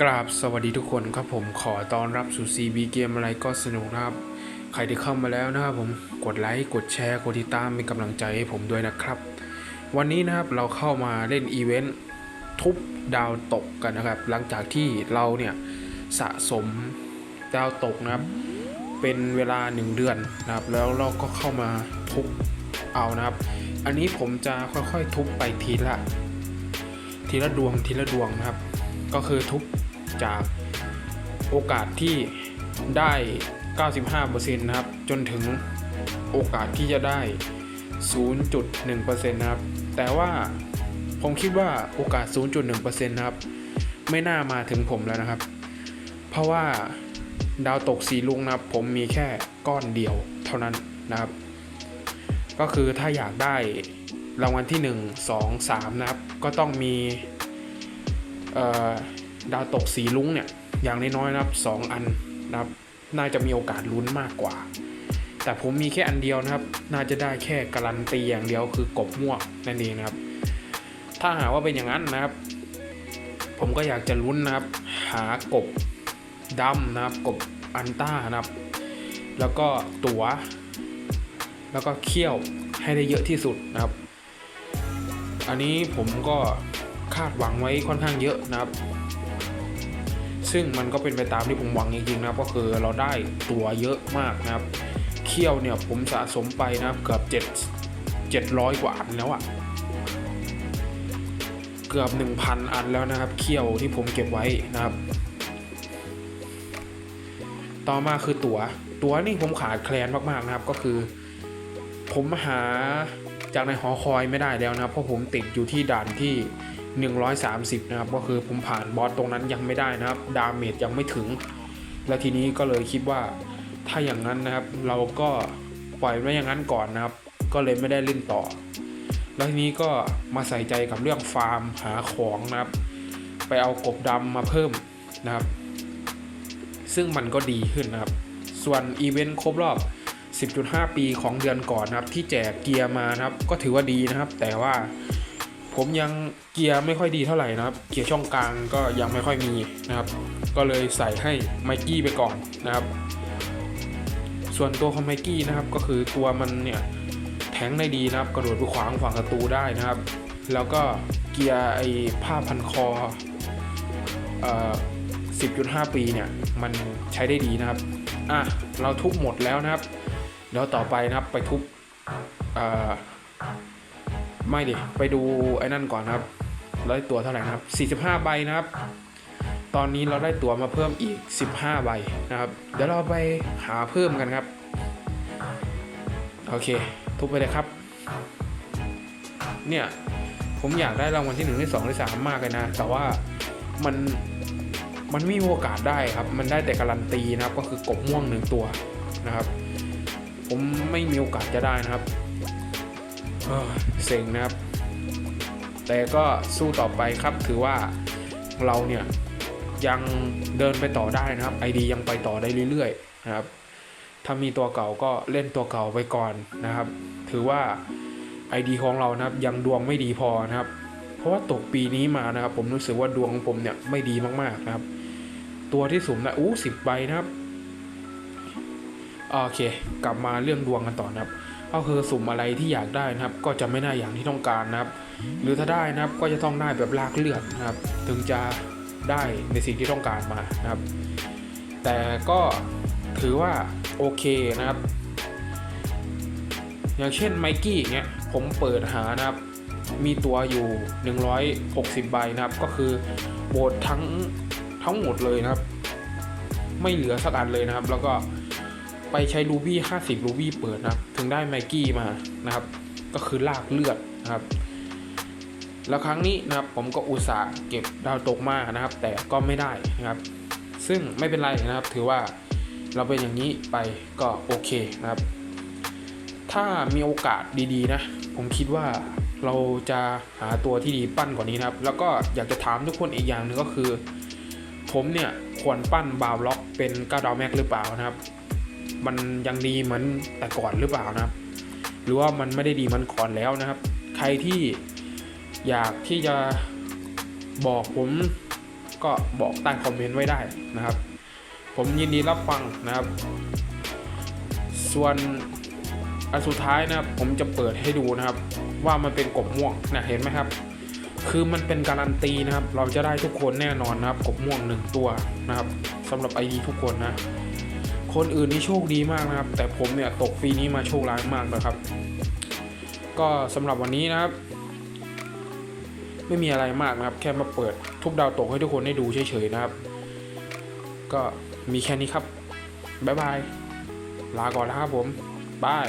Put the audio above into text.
กราบสวัสดีทุกคนครับผมขอต้อนรับสู่ CB เกมอะไรก็สนุกนะครับ ใครที่เข้ามาแล้วนะครับผมกดไลค์กดแชร์กดติดตามเป็นกำลังใจให้ผมด้วยนะครับ วันนี้นะครับเราเข้ามาเล่นอีเวนต์ทุบดาวตกกันนะครับ หลังจากที่เราเนี่ยสะสมดาวตกนะครับ เป็นเวลา 1 เดือนนะครับ แล้วเราก็เข้ามาทุบเอานะครับ อันนี้ผมจะค่อยๆทุบไปทีละ ทีละดวงทีละดวงนะครับ ก็คือทุบจากโอกาสที่ได้ 95%นะครับ จนถึงโอกาสที่จะได้ 0.1%นะครับ แต่ว่าผมคิดว่าโอกาส 0.1%นะครับ ไม่น่ามาถึงผมแล้วนะครับ เพราะว่าดาวตกสีลุงนะครับ ผมมีแค่ก้อนเดียวเท่านั้นนะครับ ก็คือถ้าอยากได้รางวัลที่ 1 2 3 นะครับ ก็ต้องมี ดาวตกสีลุ้งเนี่ยอย่างน้อยๆนะครับ2อันนะครับน่าจะมีโอกาสลุ้นมากกว่า แต่ผมมีแค่อันเดียวนะครับ น่าจะได้แค่การันตีอย่างเดียวคือกบม่วงนั่นเองนะครับ ถ้าหากว่าเป็นอย่างนั้นนะครับ ผมก็อยากจะลุ้นนะครับ หากบดำนะครับกบอันต้านะครับ แล้วก็ตัวแล้วก็เคี่ยวให้ได้เยอะที่สุดนะครับ อันนี้ผมก็ คาดหวังไว้ค่อนข้างเยอะนะครับ ซึ่งมันก็เป็นไปตามที่ผมหวังจริงๆนะครับ ก็คือเราได้ตัวเยอะมากนะครับเคี่ยวเนี่ยผมสะสมไปนะครับเกือบ7 700 กว่าอันแล้วอะเกือบ 1,000 อันแล้วนะครับเคี่ยวที่ผมเก็บไว้นะครับ ต่อมาคือตัวตัวนี่ผมขาดแคลนมากๆนะครับก็คือ ผมหาจากในหอคอยไม่ได้แล้วนะครับ เพราะผมติดอยู่ที่ด่านที่ 130 นะครับ ก็คือผมผ่านบอสตรงนั้นยังไม่ได้นะครับ ดาเมจยังไม่ถึง และทีนี้ก็เลยคิดว่าถ้าอย่างนั้นนะครับ เราก็ปล่อยไว้อย่างนั้นก่อนนะครับ ก็เลยไม่ได้เล่นต่อ แล้วทีนี้ก็มาใส่ใจกับเรื่องฟาร์มหาของนะครับ ไปเอากบดำมาเพิ่มนะครับ ซึ่งมันก็ดีขึ้นนะครับ ส่วนอีเวนต์ครบรอบ 10.5 ปีของเดือนก่อนนะครับ ที่แจกเกียร์มานะครับ ก็ถือว่าดีนะครับ แต่ว่าผมยังเกียร์ไม่ค่อยดีเท่าไหร่นะครับ เกียร์ช่องกลางก็ยังไม่ค่อยมีนะครับ ก็เลยใส่ให้ไมกี้ไปก่อนนะครับ ส่วนตัวของไมกี้นะครับ ก็คือตัวมันเนี่ยแทงได้ดีนะครับ กระโดดไปขวางฝั่งศัตรูได้นะครับ แล้วก็เกียร์ไอ้ผ้าพันคอเอ่อ10.5 ปีเนี่ย มันใช้ได้ดีนะครับ อะ เราทุบหมดแล้วนะครับ เดี๋ยวต่อไปนะครับไปทุบไม่ดิไปดูไอ้นั่นก่อนนะครับเราได้ตัวเท่าไหร่นะครับ45 ใบนะครับ ตอนนี้เราได้ตัวมาเพิ่มอีก 15 ใบนะครับ เดี๋ยวเราไปหาเพิ่มกันครับ โอเค ทุบไปเลยครับ เนี่ย ผมอยากได้รางวัลที่ 1 ที่2ที่3มากเลยนะ แต่ว่ามันมันไม่มีโอกาสได้ครับ มันได้แต่การันตีนะครับ ก็คือกบม่วงหนึ่งตัวนะครับ ผมไม่มีโอกาสจะได้นะครับเอ้อเซ็งนะครับ แต่ก็สู้ต่อไปครับถือว่าเราเนี่ยยังเดินไปต่อได้นะครับ ID ยังไปต่อได้เรื่อยๆนะครับ ถ้ามีตัวเก่าก็เล่นตัวเก่าไปก่อนนะครับ ถือว่า ID ของเรานะครับยังดวงไม่ดีพอนะครับ เพราะว่าตกปีนี้มานะครับ ผมรู้สึกว่าดวงของผมเนี่ยไม่ดีมากๆนะครับ ตัวที่สุ่มนะอู้สิบใบนะครับ โอเค กลับมาเรื่องดวงกันต่อนะครับก็คือสุ่มอะไรที่อยากได้นะครับ ก็จะไม่ได้อย่างที่ต้องการนะครับ หรือถ้าได้นะครับก็จะต้องได้แบบลากเลือดนะครับ ถึงจะได้ในสิ่งที่ต้องการมานะครับ แต่ก็ถือว่าโอเคนะครับ อย่างเช่นไมกี้อย่างเงี้ยผมเปิดหานะครับ มีตัวอยู่ 160 ใบนะครับ ก็คือโบดทั้งทั้งหมดเลยนะครับ ไม่เหลือสักอันเลยนะครับ แล้วก็ ไปใช้รูบี้50รูบี้เปิดนะครับ ถึงได้ไมกี้มานะครับ ก็คือลากเลือดนะครับ แล้วครั้งนี้นะครับผมก็อุตส่าห์เก็บดาวตกมานะครับ แต่ก็ไม่ได้นะครับ ซึ่งไม่เป็นไรนะครับ ถือว่าเราเป็นอย่างนี้ไปก็โอเคนะครับ ถ้ามีโอกาสดีๆนะ ผมคิดว่าเราจะหาตัวที่ดีปั้นกว่านี้นะครับ แล้วก็อยากจะถามทุกคนอีกอย่างหนึ่งก็คือ ผมเนี่ยควรปั้นบาวล็อกเป็นก้าดาวแม็กหรือเปล่านะครับ มันยังดีเหมือนแต่ก่อนหรือเปล่านะครับหรือว่ามันไม่ได้ดีมันก่อนแล้วนะครับ ใครที่อยากที่จะบอกผมก็บอกใต้คอมเมนต์ไว้ได้นะครับ ผมยินดีรับฟังนะครับ ส่วนอันสุดท้ายนะครับผมจะเปิดให้ดูนะครับ ว่ามันเป็นกบม่วงนะเห็นไหมครับ คือมันเป็นการันตีนะครับ เราจะได้ทุกคนแน่นอนนะครับ กบม่วงหนึ่งตัวนะครับสำหรับไอดีทุกคนนะ คนอื่นนี่โชคดีมากนะครับ แต่ผมเนี่ยตกปีนี้มาโชคร้ายมากนะครับ ก็สำหรับวันนี้นะครับ ไม่มีอะไรมากนะครับ แค่มาเปิดทุบดาวตกให้ทุกคนได้ดูเฉยๆนะครับ ก็มีแค่นี้ครับบ๊ายบายลาก่อนนะครับผมบาย